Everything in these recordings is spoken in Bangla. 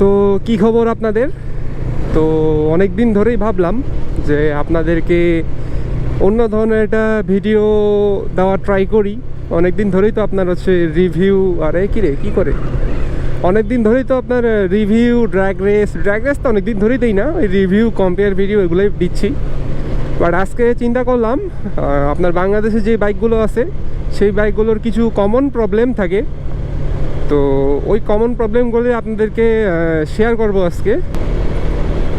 তো কি খবর আপনাদের? তো অনেক দিন ধরেই ভাবলাম যে আপনাদেরকে অন্য ধরনের একটা ভিডিও দেওয়ার ট্রাই করি। অনেক দিন ধরেই তো আপনার হচ্ছে রিভিউ আরে কী রে, কী করে? অনেক দিন ধরেই তো আপনার review drag race drag race তো অনেক দিন ধরেই দেই না ওই রিভিউ কম্পেয়ার ভিডিও এগুলোই দিচ্ছি। বাট আজকে চিন্তা করলাম আপনার বাংলাদেশে যে বাইকগুলো আছে, সেই বাইকগুলোর কিছু কমন প্রবলেম থাকে। তো ওই কমন প্রবলেমগুলো আপনাদেরকে শেয়ার করব আজকে।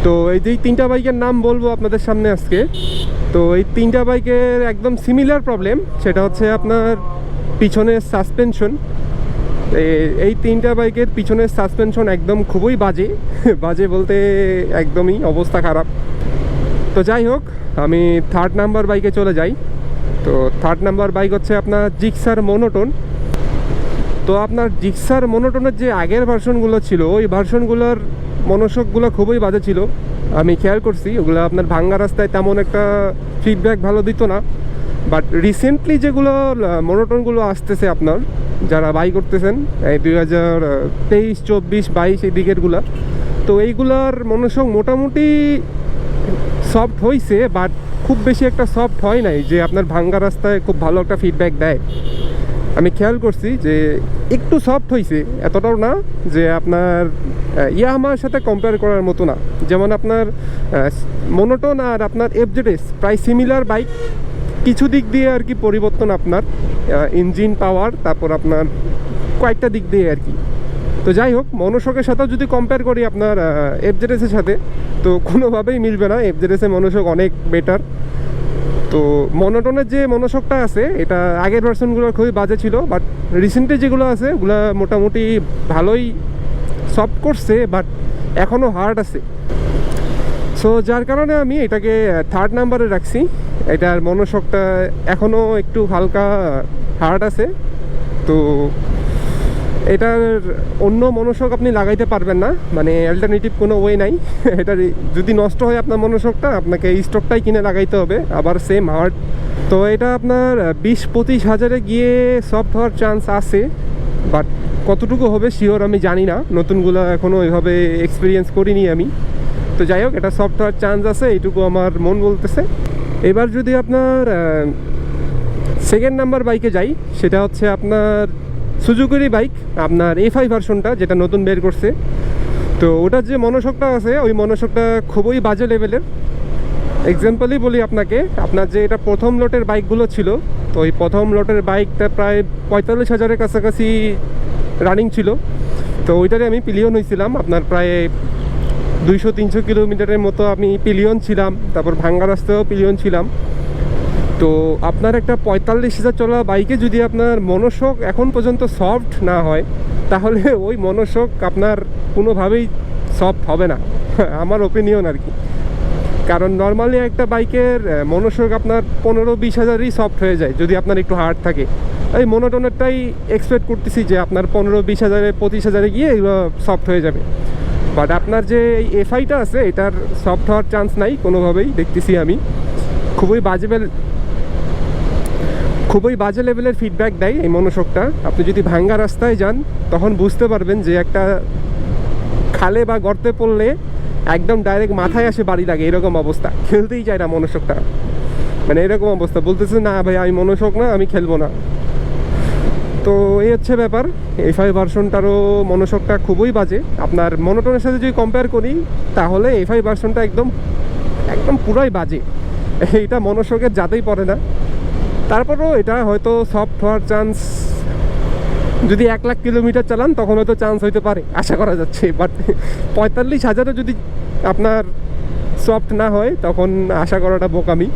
তো এই যে তিনটা বাইকের নাম বলব আপনাদের সামনে আজকে। তো এই তিনটা বাইকের একদম সিমিলার প্রবলেম সেটা হচ্ছে আপনার পিছনের সাসপেনশন এই তিনটা বাইকের পিছনের সাসপেনশন একদম খুবই বাজে। বাজে বলতে একদমই অবস্থা খারাপ। তো যাই হোক, আমি থার্ড নাম্বার বাইকে চলে যাই। তো থার্ড নাম্বার বাইক হচ্ছে আপনার জিক্সার মোনোটোন তো আপনার জিক্সার মোনোটোনের যে আগের ভার্সনগুলো ছিল, ওই ভার্সনগুলোর মনোসকগুলো খুবই বাজে ছিল। আমি খেয়াল করছি, ওগুলো আপনার ভাঙ্গা রাস্তায় তেমন একটা ফিডব্যাক ভালো দিত না। বাট রিসেন্টলি যেগুলো মোনোটোনগুলো আসতেছে আপনার, যারা বাই করতেছেন, এই দুই হাজার তেইশ, চব্বিশ, বাইশ এই দিকেরগুলো, তো এইগুলার মনোসক মোটামুটি সফট হয়েছে বাট খুব বেশি একটা সফট হয় নাই যে আপনার ভাঙ্গা রাস্তায় খুব ভালো একটা ফিডব্যাক দেয়। আমি খেয়াল করছি যে একটু সফট হয়েছে এতটাও না যে আপনার ইয়ামার সাথে কম্পেয়ার করার মতো না। যেমন আপনার মোনোটোন আর আপনার এফজেডএস প্রায় সিমিলার বাইক কিছু দিক দিয়ে আর কি পরিবর্তন আপনার ইঞ্জিন পাওয়ার তারপর আপনার কয়েকটা দিক দিয়ে আর কি। তো যাই হোক মনোশকের সাথেও যদি কম্পেয়ার করি আপনার এফজেডএসের সাথে, তো কোনোভাবেই মিলবে না। এফজেডএসের মনোশক অনেক বেটার তো মনোটনের যে মনোশকটা আছে, এটা আগের ভার্সনগুলো খুবই বাজে ছিল বাট রিসেন্টলি যেগুলো আছে, ওগুলো মোটামুটি ভালোই সফট করছে বাট এখনও হার্ড আছে। সো যার কারণে আমি এটাকে থার্ড নাম্বারে রাখছি। এটার মনোশকটা এখনও একটু হালকা হার্ড আছে। তো এটার অন্য মনোশক আপনি লাগাইতে পারবেন না। মানে অ্যাল্টারনেটিভ কোনো ওয়ে নাই। এটা যদি নষ্ট হয় আপনার মনোশকটা আপনাকে স্টকটাই কিনে লাগাইতে হবে। আবার সেম হার্ড তো এটা আপনার বিশ পঁচিশ হাজারে গিয়ে সফট হওয়ার চান্স আছে। বাট কতটুকু হবে শিওর আমি জানি না। নতুনগুলো এখনও ওইভাবে এক্সপিরিয়েন্স করিনি আমি। তো যাই হোক, এটা সফট হওয়ার চান্স আছে, এইটুকু আমার মন বলতেছে। এবার যদি আপনার সেকেন্ড নাম্বার বাইকে যাই, সেটা হচ্ছে আপনার সুজুকিরই বাইক আপনার এফআই ভার্সনটা যেটা নতুন বের করছে। তো ওটার যে মনোশকটা আছে, ওই মনোশকটা খুবই বাজে লেভেলের এক্সাম্পলই বলি আপনাকে, আপনার যে এটা প্রথম লটের বাইকগুলো ছিল, তো ওই প্রথম লটের বাইকটা প্রায় পঁয়তাল্লিশ হাজারের কাছাকাছি রানিং ছিল। তো ওইটারে আমি পিলিয়ন হয়েছিলাম আপনার প্রায় দুইশো, তিনশো কিলোমিটারের মতো আমি পিলিয়ন ছিলাম, তারপর ভাঙ্গা রাস্তায়ও পিলিয়ন ছিলাম। তো আপনার একটা পঁয়তাল্লিশ হাজার চলা বাইকে যদি আপনার মনোশক এখন পর্যন্ত সফট না হয়, তাহলে ওই মনোশক আপনার কোনোভাবেই সফট হবে না। আমার ওপিনিয়ন আর কি। কারণ নর্মালি একটা বাইকের মনোশক আপনার পনেরো বিশ হাজারই সফট হয়ে যায়, যদি আপনার একটু হার্ড থাকে। এই মনোটনেরটাই এক্সপেক্ট করতেছি যে আপনার পনেরো বিশ হাজারে, পঁচিশ হাজারে গিয়ে এগুলো সফট হয়ে যাবে। বাট আপনার যে এই এফআইটা আছে, এটার সফট হওয়ার চান্স নাই, কোনোভাবেই দেখতেছি আমি। খুবই বাজে বেল খুবই বাজে লেভেলের ফিডব্যাক দেয় এই মনোশকটা আপনি যদি ভাঙ্গা রাস্তায় যান, তখন বুঝতে পারবেন যে একটা খালে বা গর্তে পড়লে একদম ডাইরেক্ট মাথায় আসে বাড়ি লাগে, এরকম অবস্থা। খেলতেই চায় না মনোশকটা মানে এরকম অবস্থা। বলতেছে, না ভাই, আমি মনোশক না, আমি খেলব না। তো এই হচ্ছে ব্যাপার। এই ফাইভ ভার্সনটারও মনোশকটা খুবই বাজে। আপনার মনোটনের সাথে যদি কম্পেয়ার করি, তাহলে এই ফাইভ ভার্সনটা একদম একদম পুরাই বাজে। এইটা মনোশকের যাতেই পড়ে না। তারপরেও এটা হয়তো সফট হওয়ার চান্স যদি এক লাখ কিলোমিটার চালান, তখন হয়তো চান্স হইতে পারে, আশা করা যাচ্ছে। বাট পঁয়তাল্লিশ হাজারও যদি আপনার সফট না হয়, তখন আশা করাটা বোকামি।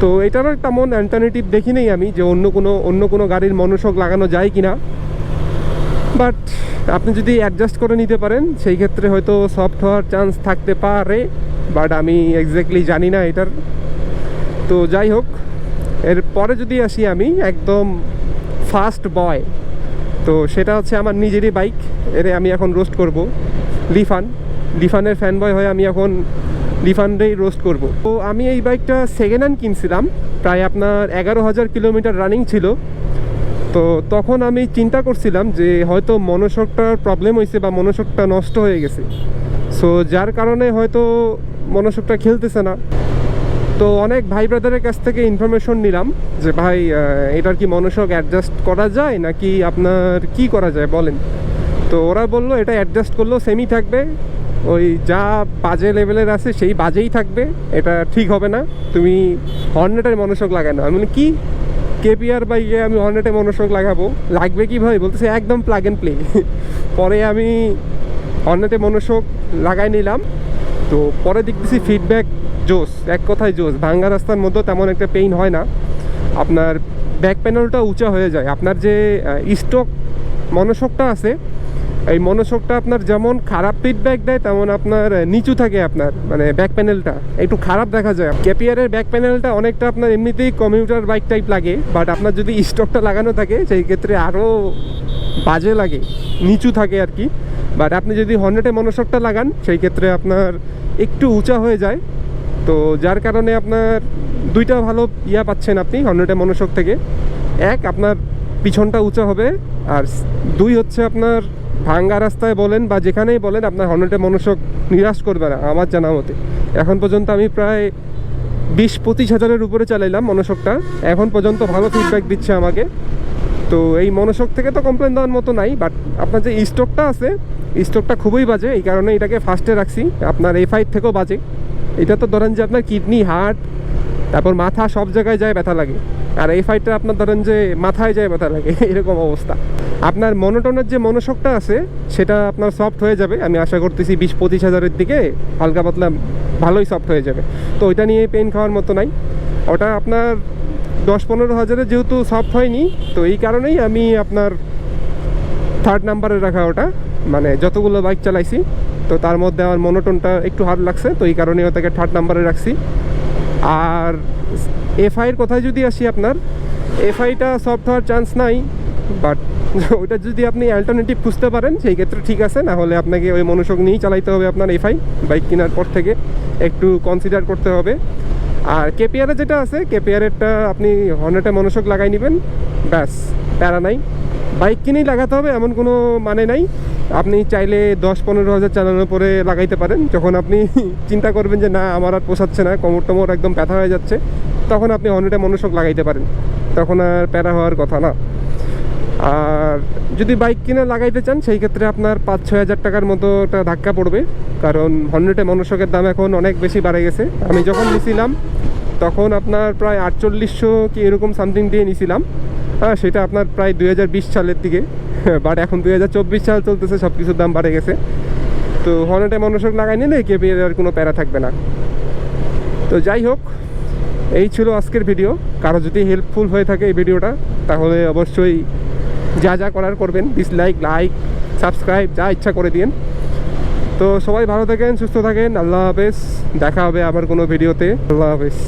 তো এটারও তেমন অ্যাল্টারনেটিভ দেখি নেই আমি, যে অন্য কোনো অন্য কোনো গাড়ির মনোশক লাগানো যায় কি না বাট আপনি যদি অ্যাডজাস্ট করে নিতে পারেন, সেই ক্ষেত্রে হয়তো সফট হওয়ার চান্স থাকতে পারে। বাট আমি এক্স্যাক্টলি জানি না এটার। তো যাই হোক এর পরে যদি আসি আমি, একদম ফাস্ট বয় তো সেটা হচ্ছে আমার নিজেরই বাইক এর আমি এখন রোস্ট করব, লিফান। লিফানের ফ্যান বয় হয়ে আমি এখন লিফানটাই রোস্ট করব। তো আমি এই বাইকটা সেকেন্ড হ্যান্ড কিনছিলাম, প্রায় আপনার এগারো হাজার কিলোমিটার রানিং ছিল। তো তখন আমি চিন্তা করছিলাম যে হয়তো মনোশকটার প্রবলেম হয়েছে বা মনোশকটা নষ্ট হয়ে গেছে। সো যার কারণে হয়তো মনোশকটা খেলতেছে না। তো অনেক ভাই ব্রাদারের কাছ থেকে ইনফরমেশন নিলাম যে, ভাই এটার কি মনোশক অ্যাডজাস্ট করা যায় নাকি আপনার কি করা যায় বলেন? তো ওরা বলল, এটা অ্যাডজাস্ট করলেও সেমই থাকবে। ওই যা বাজে লেভেলের আছে সেই বাজেই থাকবে। এটা ঠিক হবে না। তুমি হর্নেটের মনোশক লাগায় না বলি, কি? কেপিআর বাইকে আমি হর্নেটে মনোশক লাগাবো? লাগবে কি ভাই বলতেছে, একদম প্লাগ অ্যান্ড প্লে পরে আমি হর্নেটে মনোশক লাগাই নিলাম। তো পরে দেখতেছি ফিডব্যাক জোস এক কথায় জোস ভাঙ্গা রাস্তার মধ্যে তেমন একটা পেইন হয় না। আপনার ব্যাক প্যানেলটা উঁচা হয়ে যায়। আপনার যে স্টক মনোশকটা আছে, এই মনোশকটা আপনার যেমন খারাপ ফিডব্যাক দেয়, তেমন আপনার নিচু থাকে আপনার মানে ব্যাক প্যানেলটা একটু খারাপ দেখা যায়। কেপিআরের ব্যাক প্যানেলটা অনেকটা আপনার এমনিতেই কমিউটার বাইক টাইপ লাগে বাট আপনার যদি স্টকটা লাগানো থাকে, সেই ক্ষেত্রে আরও বাজে লাগে, নিচু থাকে আর কি। বাট আপনি যদি হর্নেটে মনোশকটা লাগান, সেই ক্ষেত্রে আপনার একটু উঁচা হয়ে যায়। তো যার কারণে আপনার দুইটা ভালো ইয়া পাচ্ছেন আপনি হর্নেটে মনোশক থেকে। এক, আপনার পিছনটা উঁচা হবে। আর দুই হচ্ছে আপনার ভাঙ্গা রাস্তায় বলেন বা যেখানেই বলেন, আপনার হর্নেটে মনোশক নিরাশ করবে না, আমার জানা মতে। এখন পর্যন্ত আমি প্রায় বিশ পঁচিশ হাজারের উপরে চালাইলাম মনোশকটা এখন পর্যন্ত ভালো ফিডব্যাক দিচ্ছে আমাকে। তো এই মনোশক থেকে তো কমপ্লেন দেওয়ার মতো নাই বাট আপনার যে স্টকটা আছে স্টকটা খুবই বাজে, এই কারণে এটাকে ফার্স্টে রাখছি। আপনার এই ফাইভ থেকেও বাজে। এটা তো ধরেন যে আপনার কিডনি হার্ট তারপর মাথা সব জায়গায় যায় ব্যথা লাগে। আর এই ফাইটটা আপনার ধরেন যে মাথায় যায় ব্যথা লাগে, এরকম অবস্থা। আপনার মনোটনের যে মনোশকটা আছে, সেটা আপনার সফট হয়ে যাবে। আমি আশা করতেছি বিশ পঁচিশ হাজারের দিকে হালকা পাতলা ভালোই সফট হয়ে যাবে। তো ওইটা নিয়ে পেন খাওয়ার মতো নাই। ওটা আপনার দশ পনেরো হাজারে যেহেতু সফট হয়নি, তো এই কারণেই আমি আপনার থার্ড নাম্বারে রাখা ওটা মানে যতগুলো বাইক চালাইছি, তো তার মধ্যে আমার মনোটনটা একটু হার্ড লাগছে, তো এই কারণে ওটাকে থার্ড নাম্বারে রাখছি। আর এফআইয়ের কথায় যদি আসি আপনার এফআইটা সফট হওয়ার চান্স নাই বাট ওইটা যদি আপনি অ্যাল্টারনেটিভ খুঁজতে পারেন, সেই ক্ষেত্রে ঠিক আছে, না হলে আপনাকে ওই মনোযোগ নিয়েই চালাইতে হবে আপনার এফআই বাইক কেনার পর থেকে একটু কনসিডার করতে হবে। আর কেপিআরে যেটা আছে কেপিআরেরটা আপনি হর্নেটে মনোসক লাগাই নেবেন, ব্যাস, প্যারা নাই। বাইক কিনেই লাগাতে হবে, এমন কোনো মানে নাই। আপনি চাইলে দশ পনেরো হাজার চালানোর পরে লাগাইতে পারেন। যখন আপনি চিন্তা করবেন যে না, আমার আর পোষাচ্ছে না, কোমর টোমর একদম ব্যথা হয়ে যাচ্ছে, তখন আপনি হর্নেটে মনোসক লাগাইতে পারেন। তখন আর প্যারা হওয়ার কথা না। আর যদি বাইক কিনে লাগাইতে চান, সেই ক্ষেত্রে আপনার পাঁচ, ছয় হাজার টাকার মতো একটা ধাক্কা পড়বে। কারণ হর্নেটে মনোশকের দাম এখন অনেক বেশি বাড়ে গেছে। আমি যখন নিছিলাম, তখন আপনার প্রায় আটচল্লিশশো কি এরকম সামথিং দিয়ে নিছিলাম। হ্যাঁ সেটা আপনার প্রায় দুই হাজার বিশ সালের দিকে। বাট এখন দুই হাজার চব্বিশ সাল চলতেছে সব কিছুর দাম বাড়ে গেছে। তো হর্নেটে মনোশক লাগাই নিলে কেবি আর কোনো প্যারা থাকবে না। তো যাই হোক, এই ছিল আজকের ভিডিও। কারও যদি হেল্পফুল হয়ে থাকে এই ভিডিওটা, তাহলে অবশ্যই যা যা করার করবেন ডিসলাইক লাইক সাবস্ক্রাইব যা ইচ্ছা করে দিন তো সবাই ভালো থাকেন, সুস্থ থাকেন, আল্লাহ হাফেজ। দেখা হবে আবার কোনো ভিডিওতে আল্লাহ হাফেজ।